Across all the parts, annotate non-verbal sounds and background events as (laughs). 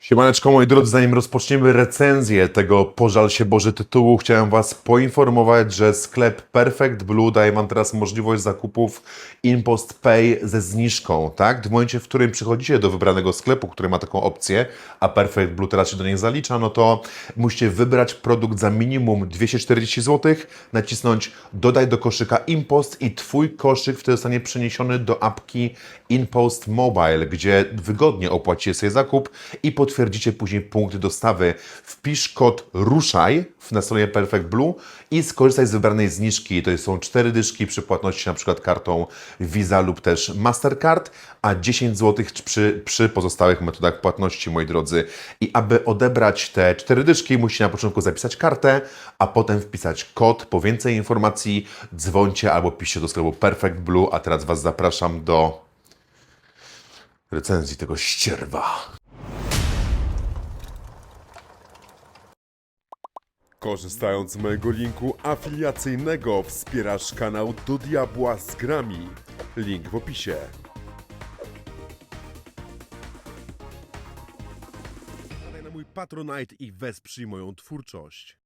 Siemaneczko moi drodzy, zanim rozpoczniemy recenzję tego pożal się Boże tytułu, chciałem Was poinformować, że sklep Perfect Blue daje Wam teraz możliwość zakupów Impost Pay ze zniżką, tak? W momencie, w którym przychodzicie do wybranego sklepu, który ma taką opcję, a Perfect Blue teraz się do niej zalicza, no to musicie wybrać produkt za minimum 240 zł, nacisnąć dodaj do koszyka Impost i Twój koszyk wtedy zostanie przeniesiony do apki Impost Mobile, gdzie wygodnie opłacicie sobie zakup i potwierdzicie później punkt dostawy. Wpisz kod RUSZAJ na stronie Perfect Blue i skorzystaj z wybranej zniżki. To są cztery dyszki przy płatności na przykład kartą Visa lub też Mastercard, a 10 zł przy, przy pozostałych metodach płatności, moi drodzy. I aby odebrać te cztery dyszki, musicie na początku zapisać kartę, a potem wpisać kod. Po więcej informacji dzwońcie albo piszcie do sklepu Perfect Blue, a teraz Was zapraszam do recenzji tego ścierwa. Korzystając z mojego linku afiliacyjnego wspierasz kanał Do Diabła z Grami. Link w opisie. Zadaj na mój Patronite i wesprzyj moją twórczość.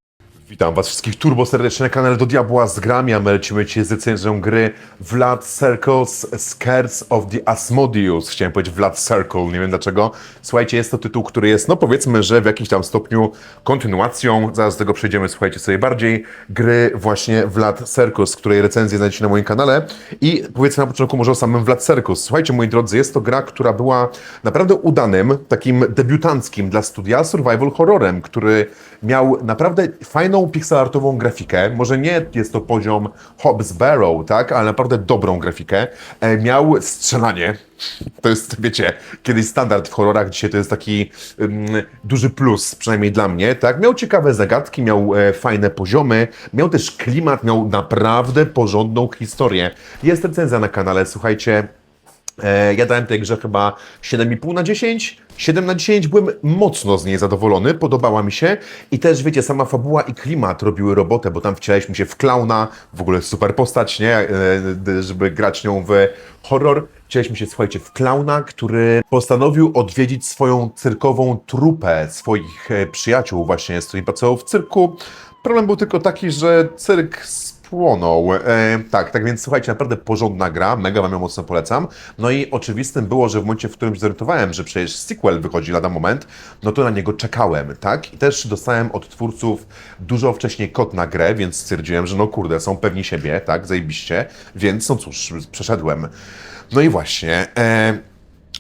Witam Was wszystkich turbo serdecznie na kanale Do Diabła z Grami, a my lecimy dzisiaj z recenzją gry Vlad Circles Skirts of the Asmodeus. Chciałem powiedzieć Vlad Circle, nie wiem dlaczego. Słuchajcie, jest to tytuł, który jest, no powiedzmy, że w jakimś tam stopniu kontynuacją, zaraz do tego przejdziemy, słuchajcie sobie bardziej, gry właśnie Vlad Circus, której recenzję znajdziecie na moim kanale. I powiedzmy na początku może o samym Vlad Circus. Słuchajcie, moi drodzy, jest to gra, która była naprawdę udanym, takim debiutanckim dla studia survival horrorem, który miał naprawdę fajną pixelartową grafikę. Może nie jest to poziom Hobbs Barrow, tak, ale naprawdę dobrą grafikę. E, miał strzelanie. To jest, wiecie, kiedyś standard w horrorach, dzisiaj to jest taki duży plus, przynajmniej dla mnie, tak. Miał ciekawe zagadki, miał e, fajne poziomy, miał też klimat, miał naprawdę porządną historię. Jest recenzja na kanale, słuchajcie, Ja dałem tej grze chyba 7,5 na 10. 7 na 10 byłem mocno z niej zadowolony, podobała mi się i też wiecie, sama fabuła i klimat robiły robotę, bo tam wcielaliśmy się w klauna, w ogóle super postać, nie? E, Żeby grać nią w horror. Wcielaliśmy się, słuchajcie, w klauna, który postanowił odwiedzić swoją cyrkową trupę swoich e, przyjaciół właśnie, z którymi pracował w cyrku. Problem był tylko taki, że cyrk spłonął. E, tak, tak więc słuchajcie, naprawdę porządna gra, mega wam ją mocno polecam. No i oczywistym było, że w momencie, w którym zorientowałem, że przecież sequel wychodzi lada moment, no to na niego czekałem, tak? I też dostałem od twórców dużo wcześniej kod na grę, więc stwierdziłem, że no kurde, są pewni siebie, tak, zajebiście, więc no cóż, przeszedłem. No i właśnie, e,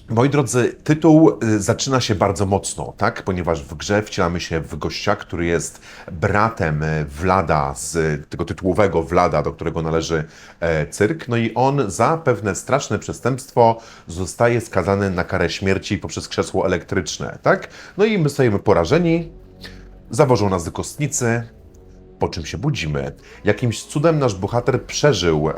Moi drodzy, tytuł y, zaczyna się bardzo mocno, tak? Ponieważ w grze wcielamy się w gościa, który jest bratem y, Vlada, z y, tego tytułowego Vlada, do którego należy e, cyrk. No i on za pewne straszne przestępstwo zostaje skazany na karę śmierci poprzez krzesło elektryczne, tak? No i my stajemy porażeni, zawożą nas do kostnicy, po czym się budzimy. Jakimś cudem nasz bohater przeżył e,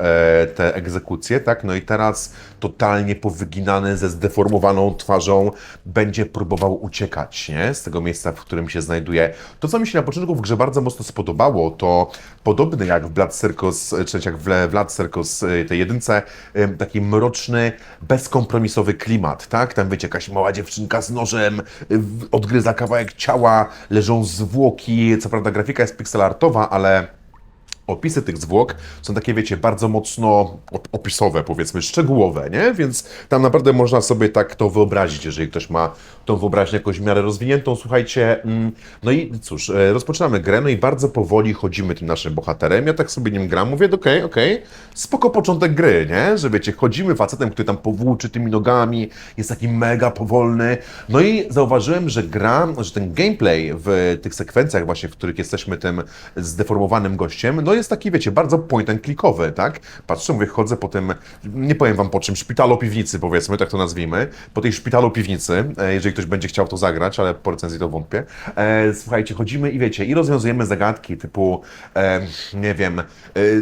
tę egzekucję, tak? No i teraz totalnie powyginany, ze zdeformowaną twarzą, będzie próbował uciekać, nie? Z tego miejsca, w którym się znajduje. To, co mi się na początku w grze bardzo mocno spodobało, to podobny jak w Blood Circus, czy jak w Blood Circus e, tej jedynce, e, taki mroczny, bezkompromisowy klimat, tak? Tam wiecie, jakaś mała dziewczynka z nożem, e, odgryza kawałek ciała, leżą zwłoki, co prawda grafika jest pixelartowa, ale opisy tych zwłok są takie, wiecie, bardzo mocno op- opisowe, powiedzmy, szczegółowe, nie? Więc tam naprawdę można sobie tak to wyobrazić, jeżeli ktoś ma tą wyobraźnię jakoś w miarę rozwiniętą. Słuchajcie, mm, no i cóż, e, rozpoczynamy grę, no i bardzo powoli chodzimy tym naszym bohaterem. Ja tak sobie nim gram, mówię, okej, okej, spoko początek gry, nie? Że wiecie, chodzimy facetem, który tam powłóczy tymi nogami, jest taki mega powolny. No i zauważyłem, że gra, że ten gameplay w tych sekwencjach właśnie, w których jesteśmy tym zdeformowanym gościem, no jest taki, wiecie, bardzo point and clickowy, tak? Patrzę, mówię, chodzę po tym, nie powiem wam po czym, szpitalu piwnicy, powiedzmy, tak to nazwijmy, po tej szpitalu piwnicy, e, jeżeli ktoś będzie chciał to zagrać, ale po recenzji to wątpię. E, słuchajcie, chodzimy i wiecie, i rozwiązujemy zagadki typu, e, nie wiem,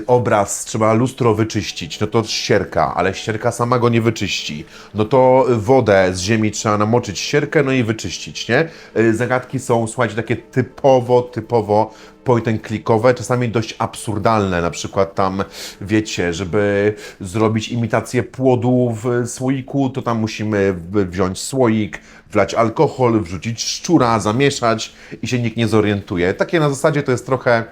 obraz, trzeba lustro wyczyścić, no to ścierka, ale ścierka sama go nie wyczyści. No to wodę z ziemi trzeba namoczyć ścierkę, no i wyczyścić, nie? Zagadki są, słuchajcie, takie typowo, typowo point and clickowe, czasami dość absurdalne, na przykład tam, wiecie, żeby zrobić imitację płodu w słoiku, to tam musimy wziąć słoik, wlać alkohol, wrzucić szczura, zamieszać i się nikt nie zorientuje. Takie na zasadzie to jest trochę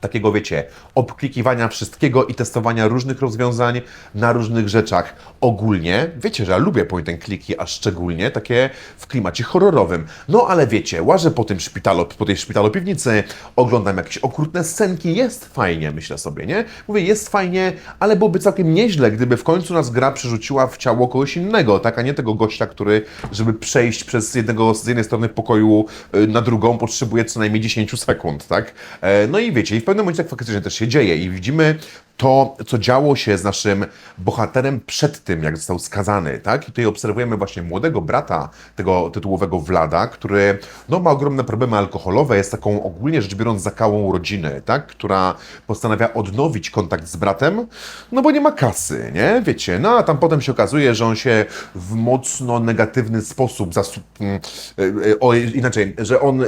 takiego, wiecie, obklikiwania wszystkiego i testowania różnych rozwiązań na różnych rzeczach. Ogólnie, wiecie, że ja lubię point and clicky, a szczególnie takie w klimacie horrorowym. No ale wiecie, łażę po tym szpitalu, po tej szpitalopiwnicy, oglądam jakieś okrutne scenki, jest fajnie, myślę sobie, nie? Mówię, jest fajnie, ale byłoby całkiem nieźle, gdyby w końcu nas gra przerzuciła w ciało kogoś innego, tak, a nie tego gościa, który, żeby przejść przez jednego, z jednej strony pokoju y, na drugą, potrzebuje co najmniej 10 sekund, tak? E, No i wiecie, i pewnym momencie tak faktycznie też się dzieje i widzimy to, co działo się z naszym bohaterem przed tym, jak został skazany, tak? I tutaj obserwujemy właśnie młodego brata tego tytułowego Vlada, który no, ma ogromne problemy alkoholowe, jest taką ogólnie rzecz biorąc zakałą rodziny, tak? Która postanawia odnowić kontakt z bratem, no bo nie ma kasy, nie? Wiecie, no a tam potem się okazuje, że on się w mocno negatywny sposób zasu... mm, y, y, o, inaczej, że on,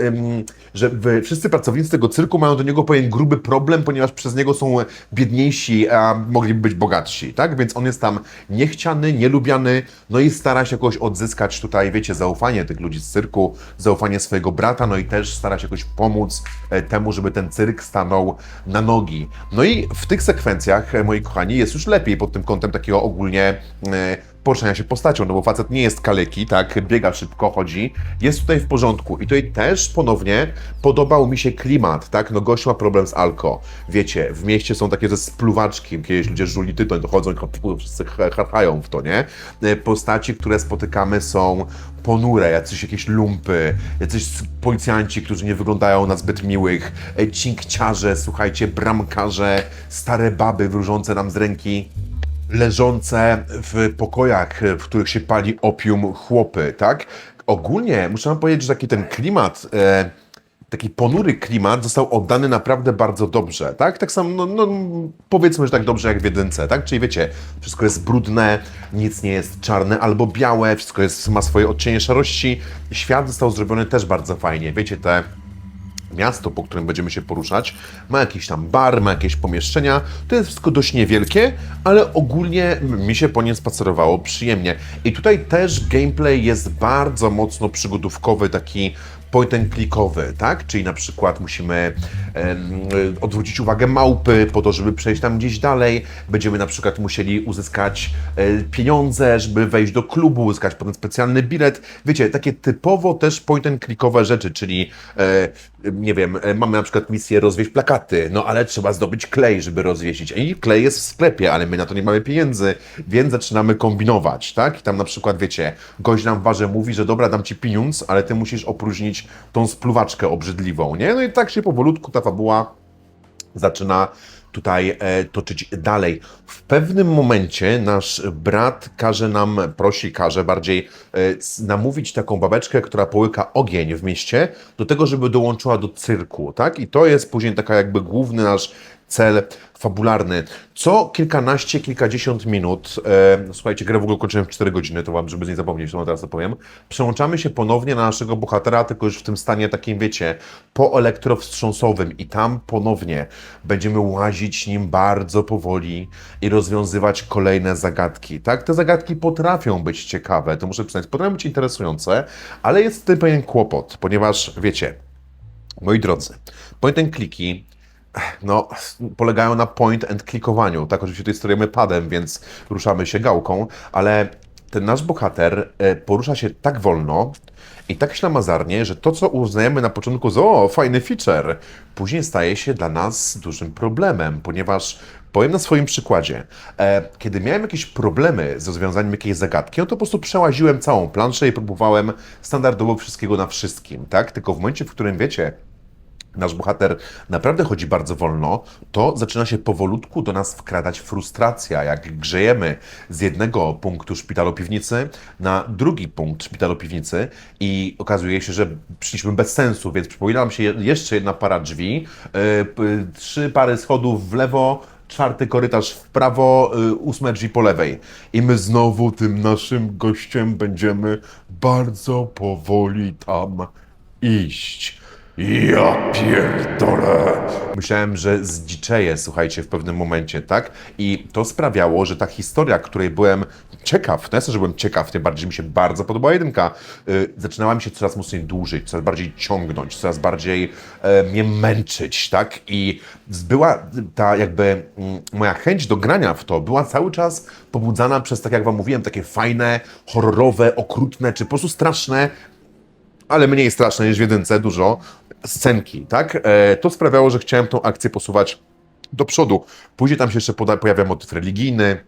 że wszyscy pracownicy tego cyrku mają do niego pewien gruby problem, ponieważ przez niego są biedniejsi, a mogliby być bogatsi, tak? Więc on jest tam niechciany, nielubiany, no i stara się jakoś odzyskać tutaj, wiecie, zaufanie tych ludzi z cyrku, zaufanie swojego brata, no i też stara się jakoś pomóc e, temu, żeby ten cyrk stanął na nogi. No i w tych sekwencjach, e, moi kochani, jest już lepiej pod tym kątem takiego ogólnie e, poruszania się postacią, no bo facet nie jest kaleki, tak, biega szybko, chodzi, jest tutaj w porządku. I tutaj też ponownie podobał mi się klimat, tak, no gość ma problem z alko. Wiecie, w mieście są takie ze spluwaczki, kiedyś ludzie żuli tytoń, dochodzą i wszyscy charchają w to, nie? E, Postaci, które spotykamy są ponure, jacyś jakieś lumpy, jacyś policjanci, którzy nie wyglądają na zbyt miłych, e, cinkciarze, słuchajcie, bramkarze, stare baby wróżące nam z ręki leżące w pokojach, w których się pali opium chłopy, tak? Ogólnie muszę wam powiedzieć, że taki ten klimat, e, taki ponury klimat został oddany naprawdę bardzo dobrze, tak? Tak samo, no, no powiedzmy, że tak dobrze jak w jedynce, tak? Czyli wiecie, wszystko jest brudne, nic nie jest czarne albo białe, wszystko jest, ma swoje odcienie szarości. Świat został zrobiony też bardzo fajnie, wiecie, te miasto, po którym będziemy się poruszać, ma jakiś tam bar, ma jakieś pomieszczenia. To jest wszystko dość niewielkie, ale ogólnie mi się po nim spacerowało przyjemnie. I tutaj też gameplay jest bardzo mocno przygodówkowy, taki point and clickowy, tak? Czyli na przykład musimy em, odwrócić uwagę małpy po to, żeby przejść tam gdzieś dalej. Będziemy na przykład musieli uzyskać e, pieniądze, żeby wejść do klubu, uzyskać potem specjalny bilet. Wiecie, takie typowo też point and clickowe rzeczy, czyli e, nie wiem, e, mamy na przykład misję rozwieść plakaty, no ale trzeba zdobyć klej, żeby rozwiesić. I klej jest w sklepie, ale my na to nie mamy pieniędzy, więc zaczynamy kombinować, tak? I tam na przykład, wiecie, gość nam w mówi, że dobra, dam ci pieniądz, ale ty musisz opróżnić tą spluwaczkę obrzydliwą, nie? No i tak się powolutku ta fabuła zaczyna tutaj e, toczyć dalej. W pewnym momencie nasz brat każe nam, prosi, każe bardziej e, namówić taką babeczkę, która połyka ogień w mieście, do tego, żeby dołączyła do cyrku, tak? I to jest później taka jakby główny nasz cel fabularny. Co kilkanaście, kilkadziesiąt minut, e, słuchajcie, grę w ogóle kończyłem w 4 godziny, to wam, żeby nie zapomnieć, to teraz opowiem, przełączamy się ponownie na naszego bohatera, tylko już w tym stanie takim, wiecie, poelektrowstrząsowym i tam ponownie będziemy łazić nim bardzo powoli i rozwiązywać kolejne zagadki, tak? Te zagadki potrafią być ciekawe, to muszę przyznać, potrafią być interesujące, ale jest tym pewien kłopot, ponieważ, wiecie, moi drodzy, point and clicky no, polegają na point and klikowaniu. Tak, oczywiście tutaj sterujemy padem, więc ruszamy się gałką, ale ten nasz bohater e, porusza się tak wolno i tak ślamazarnie, że to, co uznajemy na początku za o, fajny feature, później staje się dla nas dużym problemem, ponieważ Powiem na swoim przykładzie. E, kiedy miałem jakieś problemy z rozwiązaniem jakiejś zagadki, no to po prostu przełaziłem całą planszę i próbowałem standardowo wszystkiego na wszystkim, tak? Tylko w momencie, w którym wiecie, nasz bohater naprawdę chodzi bardzo wolno, to zaczyna się powolutku do nas wkradać frustracja, jak grzejemy z jednego punktu szpitalopiwnicy na drugi punkt szpitalopiwnicy i okazuje się, że przyszliśmy bez sensu, więc przypomina nam się je- jeszcze jedna para drzwi, yy, trzy pary schodów w lewo, czwarty korytarz w prawo, y, ósme drzwi po lewej. I my znowu tym naszym gościem będziemy bardzo powoli tam iść. Ja pierdolę. Myślałem, że zdziczeję, słuchajcie, w pewnym momencie, tak? I to sprawiało, że ta historia, której byłem ciekaw, jasne, że byłem ciekaw, tym bardziej mi się bardzo podobała jedynka, y, zaczynała mi się coraz mocniej dłużyć, coraz bardziej ciągnąć, coraz bardziej e, mnie męczyć, tak? I była ta jakby mm, moja chęć do grania w to była cały czas pobudzana przez, tak jak wam mówiłem, takie fajne, horrorowe, okrutne, czy po prostu straszne ale mniej straszne niż w jedynce, dużo, scenki, tak? E, to sprawiało, że chciałem tą akcję posuwać do przodu. Później tam się jeszcze pojawia motyw religijny,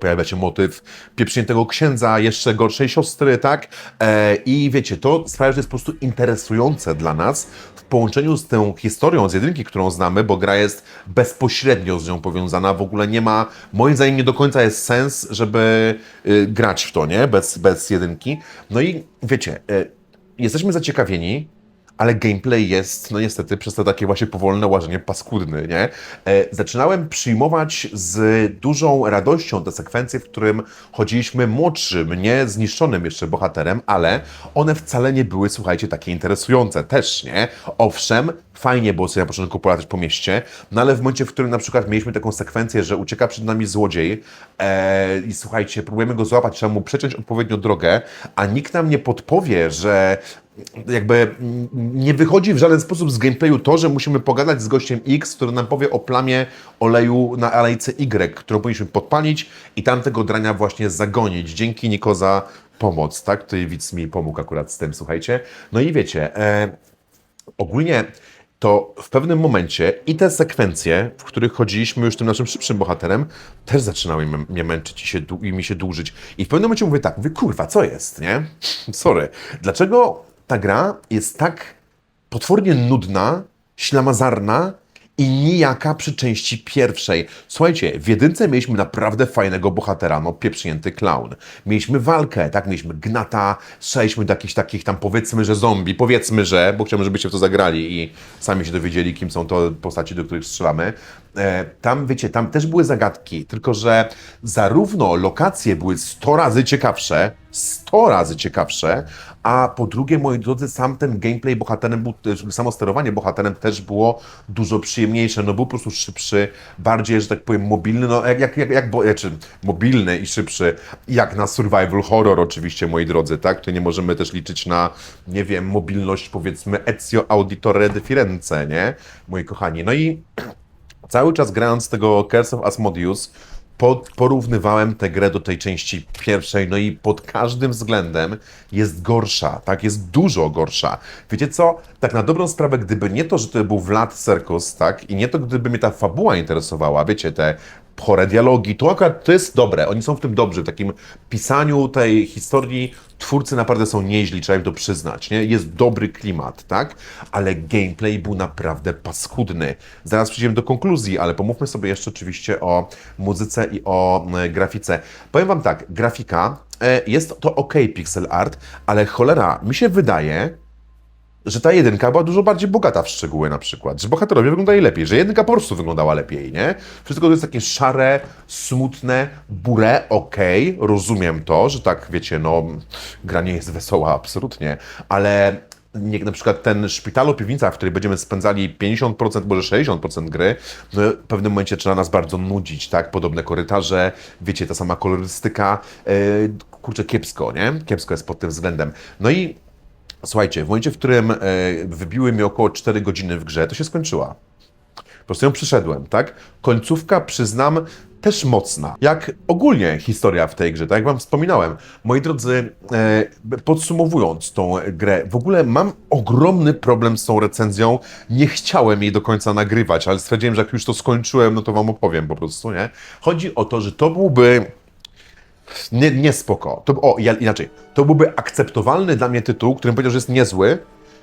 pojawia się motyw pieprzniętego księdza, jeszcze gorszej siostry, tak? E, I wiecie, to sprawia, że jest po prostu interesujące dla nas w połączeniu z tą historią z jedynki, którą znamy, bo gra jest bezpośrednio z nią powiązana, w ogóle nie ma, moim zdaniem nie do końca jest sens, żeby y, grać w to, nie? Bez, bez jedynki. No i wiecie, y, jesteśmy zaciekawieni, ale gameplay jest, no niestety, przez to takie właśnie powolne łażenie paskudny, nie? E, zaczynałem przyjmować z dużą radością te sekwencje, w którym chodziliśmy młodszym, nie zniszczonym jeszcze bohaterem, ale one wcale nie były, słuchajcie, takie interesujące też, nie? Owszem, fajnie było sobie na początku polatać po mieście, no ale w momencie, w którym na przykład mieliśmy taką sekwencję, że ucieka przed nami złodziej e, i słuchajcie, próbujemy go złapać, trzeba mu przeciąć odpowiednio drogę, a nikt nam nie podpowie, że jakby nie wychodzi w żaden sposób z gameplayu to, że musimy pogadać z gościem X, który nam powie o plamie oleju na alejce Y, którą powinniśmy podpalić i tamtego drania właśnie zagonić. Dzięki Niko za pomoc, tak? Tutaj widz mi pomógł akurat z tym, słuchajcie. No i wiecie, e, ogólnie to w pewnym momencie i te sekwencje, w których chodziliśmy już tym naszym szybszym bohaterem, też zaczynały mnie- męczyć i, się, i mi się dłużyć. I w pewnym momencie mówię tak, mówię, kurwa, co jest, nie? (laughs) Sorry. Dlaczego ta gra jest tak potwornie nudna, ślamazarna i nijaka przy części pierwszej. Słuchajcie, w jedynce mieliśmy naprawdę fajnego bohatera, no pieprznięty clown. Mieliśmy walkę, tak, mieliśmy gnata, strzelaliśmy do jakichś takich tam powiedzmy, że zombie, powiedzmy, że, bo chciałbym, żebyście w to zagrali i sami się dowiedzieli, kim są to postaci, do których strzelamy. E, tam, wiecie, tam też były zagadki, tylko że zarówno lokacje były 100 razy ciekawsze, 100 razy ciekawsze, a po drugie, moi drodzy, sam ten gameplay bohaterem, też- samo sterowanie bohaterem też było dużo przyjemniejsze, no był po prostu szybszy, bardziej, że tak powiem, mobilny, no jak, jak, jak, jak znaczy, mobilny i szybszy, jak na survival horror oczywiście, moi drodzy, tak? Tutaj nie możemy też liczyć na, nie wiem, mobilność, powiedzmy, Ezio Auditore de Firenze, nie? Moi kochani, no i cały czas grając tego Curse of Asmodeus, pod, porównywałem tę grę do tej części pierwszej, no i pod każdym względem jest gorsza, tak, jest dużo gorsza. Wiecie co, tak na dobrą sprawę, gdyby nie to, że to był Vlad Circus, tak, i nie to, gdyby mnie ta fabuła interesowała, wiecie, te chore dialogi, to akurat to jest dobre, oni są w tym dobrzy, w takim pisaniu tej historii twórcy naprawdę są nieźli, trzeba im to przyznać, nie? Jest dobry klimat, tak? Ale gameplay był naprawdę paskudny. Zaraz przejdziemy do konkluzji, ale pomówmy sobie jeszcze oczywiście o muzyce i o e, grafice. Powiem Wam tak, grafika, e, jest to ok pixel art, ale cholera, mi się wydaje, że ta jedynka była dużo bardziej bogata w szczegóły na przykład, że bohaterowie wyglądali lepiej, że jedynka po prostu wyglądała lepiej, nie? Wszystko to jest takie szare, smutne, burę, okej, rozumiem to, że tak, wiecie, no, gra nie jest wesoła, absolutnie, ale nie, na przykład ten szpitalu piwnica, w której będziemy spędzali 50%, może 60% gry, no, w pewnym momencie trzeba nas bardzo nudzić, tak? Podobne korytarze, wiecie, ta sama kolorystyka, yy, kurczę, kiepsko, nie? Kiepsko jest pod tym względem. No i Słuchajcie, w momencie, w którym e, wybiły mi około 4 godziny w grze, to się skończyła. Po prostu ją przyszedłem, tak? Końcówka, przyznam, też mocna. Jak ogólnie historia w tej grze, tak jak Wam wspominałem. Moi drodzy, e, podsumowując tą grę, w ogóle mam ogromny problem z tą recenzją. Nie chciałem jej do końca nagrywać, ale stwierdziłem, że jak już to skończyłem, no to Wam opowiem po prostu, nie? Chodzi o to, że to byłby nie, nie spoko. To, o, ja- inaczej. To byłby akceptowalny dla mnie tytuł, którym powiedział, że jest niezły,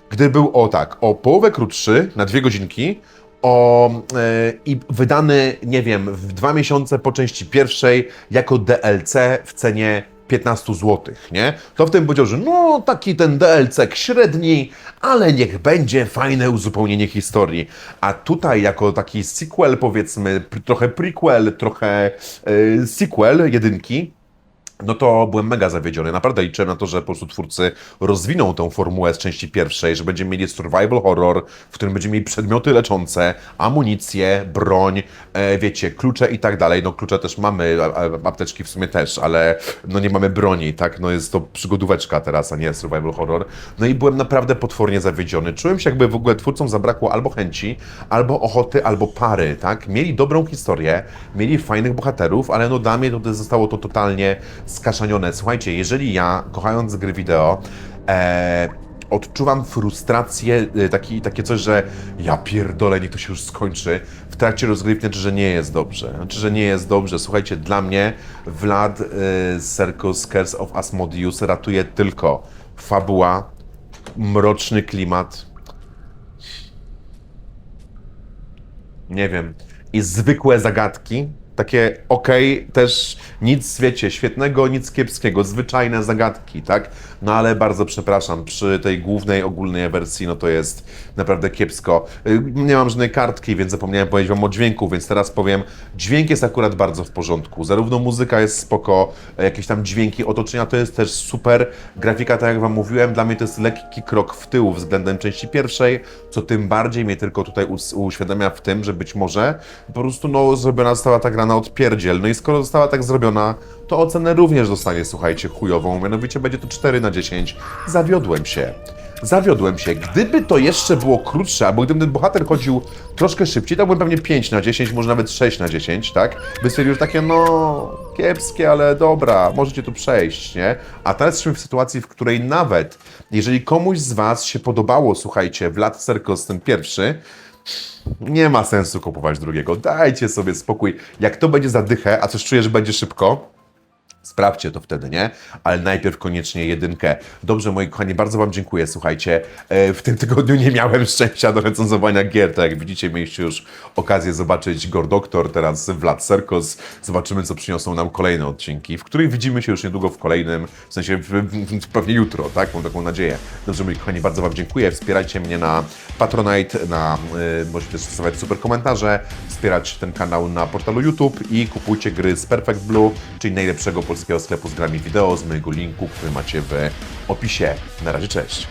gdy był o tak, o połowę krótszy, na dwie godzinki, o, e, i wydany, nie wiem, w dwa miesiące po części pierwszej, jako DLC w cenie 15 zł, nie? To wtedy powiedział, że no, taki ten DLC średni, ale niech będzie fajne uzupełnienie historii. A tutaj jako taki sequel, powiedzmy, trochę prequel, trochę e, sequel jedynki, no to byłem mega zawiedziony. Naprawdę liczyłem na to, że po prostu twórcy rozwiną tą formułę z części pierwszej, że będziemy mieli survival horror, w którym będziemy mieli przedmioty leczące, amunicję, broń, e, wiecie, klucze i tak dalej. No klucze też mamy, a, a, apteczki w sumie też, ale no nie mamy broni, tak? No jest to przygodóweczka teraz, a nie survival horror. No i byłem naprawdę potwornie zawiedziony. Czułem się jakby w ogóle twórcom zabrakło albo chęci, albo ochoty, albo pary, tak? Mieli dobrą historię, mieli fajnych bohaterów, ale no dla mnie to zostało to totalnie skaszanione. Słuchajcie, jeżeli ja, kochając gry wideo, e, odczuwam frustrację, e, taki, takie coś, że ja pierdolę, niech to się już skończy, w trakcie rozgrywki, znaczy, że nie jest dobrze. Znaczy, że nie jest dobrze. Słuchajcie, dla mnie Vlad e, Circus Curse of Asmodeus ratuje tylko fabuła, mroczny klimat, nie wiem, i zwykłe zagadki. Takie okej, też nic, wiecie, świetnego, nic kiepskiego, zwyczajne zagadki, tak? No ale bardzo przepraszam, przy tej głównej, ogólnej wersji, no to jest naprawdę kiepsko. Y, Nie mam żadnej kartki, więc zapomniałem powiedzieć Wam o dźwięku, więc teraz powiem, dźwięk jest akurat bardzo w porządku. Zarówno muzyka jest spoko, jakieś tam dźwięki otoczenia to jest też super. Grafika, tak jak Wam mówiłem, dla mnie to jest lekki krok w tył względem części pierwszej, co tym bardziej mnie tylko tutaj uświadamia w tym, że być może po prostu no, zrobiona została ta gra na odpierdziel. No i skoro została tak zrobiona, to ocenę również dostanie, słuchajcie, chujową. Mianowicie będzie to 4 na 10. Zawiodłem się. Zawiodłem się. Gdyby to jeszcze było krótsze, albo gdyby ten bohater chodził troszkę szybciej, dałbym pewnie 5 na 10, może nawet 6 na 10, tak? By stwierdził, że takie, no, kiepskie, ale dobra, możecie tu przejść, nie? A teraz jesteśmy w sytuacji, w której nawet, jeżeli komuś z Was się podobało, słuchajcie, Vlad Serkos ten pierwszy, nie ma sensu kupować drugiego. Dajcie sobie spokój. Jak to będzie za dychę, a coś czuję, że będzie szybko, Sprawdźcie to wtedy, nie? Ale najpierw koniecznie jedynkę. Dobrze, moi kochani, bardzo Wam dziękuję. Słuchajcie, e, w tym tygodniu nie miałem szczęścia do recenzowania gier. Tak jak widzicie, mieliście już okazję zobaczyć Gore Doctor, teraz Vlad Serkos. Zobaczymy, co przyniosą nam kolejne odcinki, w których widzimy się już niedługo w kolejnym, w sensie w, w, w, pewnie jutro, tak? Mam taką nadzieję. Dobrze, moi kochani, bardzo Wam dziękuję. Wspierajcie mnie na Patronite, na, y, możecie też stosować super komentarze, wspierać ten kanał na portalu YouTube i kupujcie gry z Perfect Blue, czyli najlepszego polskiego sklepu z grami wideo z mojego linku, który macie w opisie. Na razie, cześć!